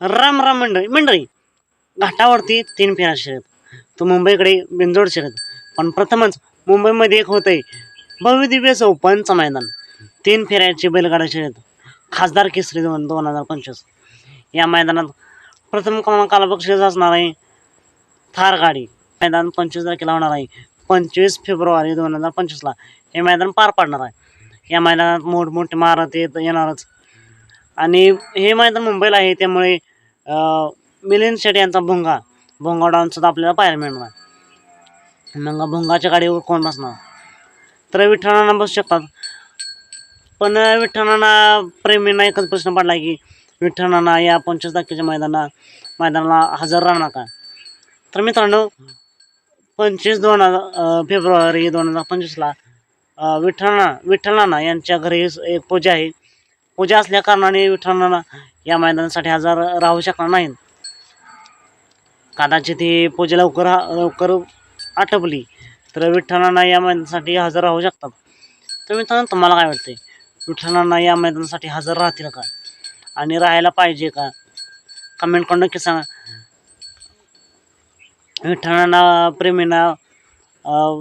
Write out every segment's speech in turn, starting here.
राम राम मंडळी मंडळी. घाटावरती तीन फेरा शिरत. तो मुंबईकडे बिंदोड शिरत. पण प्रथमच मुंबईमध्ये एक होतंय आहे भव्यदिव्य चौपनचं मैदान. तीन फेऱ्याची बैलगाडा शर्यत खासदार केसरी दोन दोन हजार पंचवीस. या मैदानात प्रथम क्रमांकाला बक्षीस असणार आहे थार गाडी मैदान पंचवीस तारखेला होणार आहे. पंचवीस फेब्रुवारी दोन हजार पंचवीसला हे मैदान पार पाडणार आहे. या मैदानात मोठमोठे मारत येत येणारच. आणि हे मैदान मुंबईला आहे त्यामुळे मिलिंद शेट्टी यांचा भोंगा भोंगा डाऊन आपल्याला पाहायला मिळणार. मग भोंगाच्या गाडीवर कोण बसणार? तर विठ्ठलांना बसू शकतात. पण विठ्ठलांना प्रेमींना एकच प्रश्न पडला की विठ्ठलांना या पंचवीस तारखेच्या मैदाना मैदानाला हजर राहणार का? तर मित्रांनो पंचवीस दोन हजार फेब्रुवारी दोन हजार पंचवीसला अं, विठ्ठलांना विठ्ठलांना यांच्या घरी एक पूजा आहे. पूजा असल्या कारणाने विठ्ठलांना या मैदानासाठी हजर राहू शकणार नाहीत. कदाचित ही पूजा लवकर लवकर आटपली तर विठ्ठलांना या मैदानासाठी हजर राहू शकतात. तर मित्रांनो तुम्हाला काय वाटते विठ्ठलांना या मैदानासाठी हजर राहतील का? आणि राहायला पाहिजे का? कमेंट करून नक्की सांगा. विठ्ठलांना प्रेमींना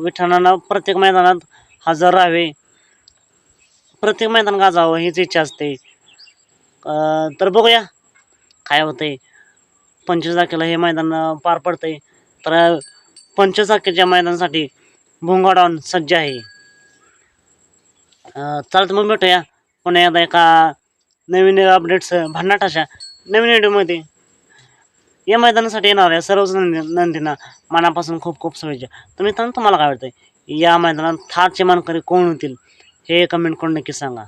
विठ्ठलांना प्रत्येक मैदानात हजर राहावे. प्रत्येक मैदान गाजावं हीच इच्छा असते. तर बघूया काय होतंय. पंचवीस तारखेला हे मैदान पार पडतंय. तर पंचवीस तारखेच्या मैदानासाठी भोंगाडाऊन सज्ज आहे. अं, चालतं मग भेटूया. पुन्हा एकदा एका नवीन अपडेट्स भन्नाट अशा नवीन व्हिडिओमध्ये. या मैदानासाठी येणाऱ्या सर्वच नंदी नंदींना मनापासून खूप खूप शुभेच्छा. तुम्ही मित्रांनो तुम्हाला काय वाटतंय? या मैदानात थारचे मानकरी कोण होतील? हे कमेंट करून नक्की सांगा.